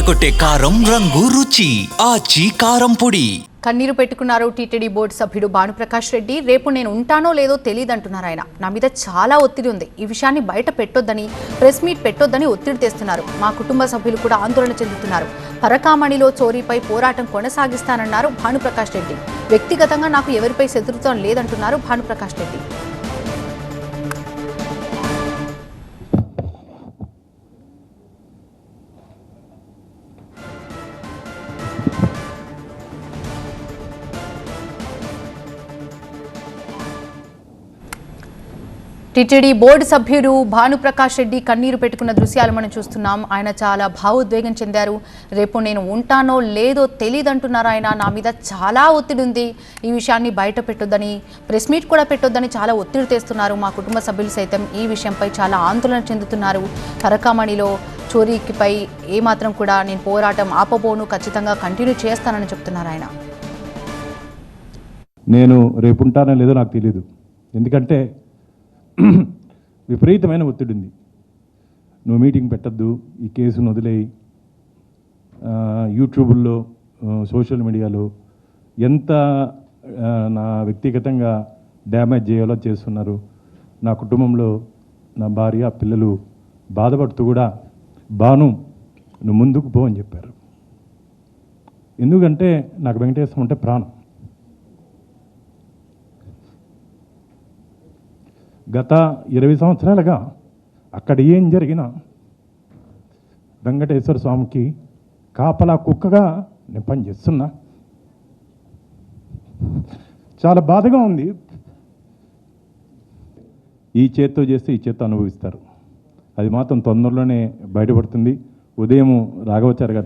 అదరగొట్టే కారం రంగు రుచి ఆచి కారం పొడి. కన్నీరు పెట్టుకున్నారు టీటీడీ బోర్డు సభ్యుడు భానుప్రకాష్ రెడ్డి. రేపు నేను ఉంటానో లేదో తెలియదంటున్నారు ఆయన. నా మీద చాలా ఒత్తిడి ఉంది. ఈ విషయాన్ని బయట పెట్టొద్దని ప్రెస్ మీట్ పెట్టొద్దని ఒత్తిడి తెస్తున్నారు. మా కుటుంబ సభ్యులు కూడా ఆందోళన చెందుతున్నారు. పరకామణిలో చోరీపై పోరాటం కొనసాగిస్తానన్నారు భానుప్రకాష్ రెడ్డి. వ్యక్తిగతంగా నాకు ఎవరిపై శత్రుత్వం లేదంటున్నారు భానుప్రకాష్ రెడ్డి. టిటిడి బోర్డు సభ్యుడు భానుప్రకాష్ రెడ్డి కన్నీరు పెట్టుకున్న దృశ్యాలు మనం చూస్తున్నాం. ఆయన చాలా భావోద్వేగం చెందారు. రేపు నేను ఉంటానో లేదో తెలియదంటున్నారు ఆయన. నా మీద చాలా ఒత్తిడి ఉంది. ఈ విషయాన్ని బయట పెట్టొద్దని ప్రెస్ మీట్ కూడా పెట్టొద్దని చాలా ఒత్తిడి తెస్తున్నారు. మా కుటుంబ సభ్యులు సైతం ఈ విషయంపై చాలా ఆందోళన చెందుతున్నారు. కరకామణిలో చోరీకిపై ఏమాత్రం కూడా నేను పోరాటం ఆపబోను. ఖచ్చితంగా కంటిన్యూ చేస్తానని చెప్తున్నారు ఆయన. నేను రేపు ఉంటానో లేదో నాకు తెలియదు ఎందుకంటే విపరీతమైన ఒత్తిడి ఉంది. నువ్వు మీటింగ్ పెట్టద్దు ఈ కేసును వదిలేయి. యూట్యూబుల్లో సోషల్ మీడియాలో ఎంత నా వ్యక్తిగతంగా డ్యామేజ్ చేయాలో చేస్తున్నారు. నా కుటుంబంలో నా భార్య పిల్లలు బాధపడుతూ కూడా బాను నువ్వు ముందుకు పో అని చెప్పారు. ఎందుకంటే నాకు వెంకటేశ్వరం అంటే ప్రాణం. గత ఇరవై సంవత్సరాలుగా అక్కడ ఏం జరిగినా వెంకటేశ్వర స్వామికి కాపలా కుక్కగా నేను పనిచేస్తున్నా. చాలా బాధగా ఉంది. ఈ చేత్తో చేస్తే ఈ చేత్తో అనుభవిస్తారు. అది మాత్రం తొందరలోనే బయటపడుతుంది. ఉదయం రాఘవచారి గారు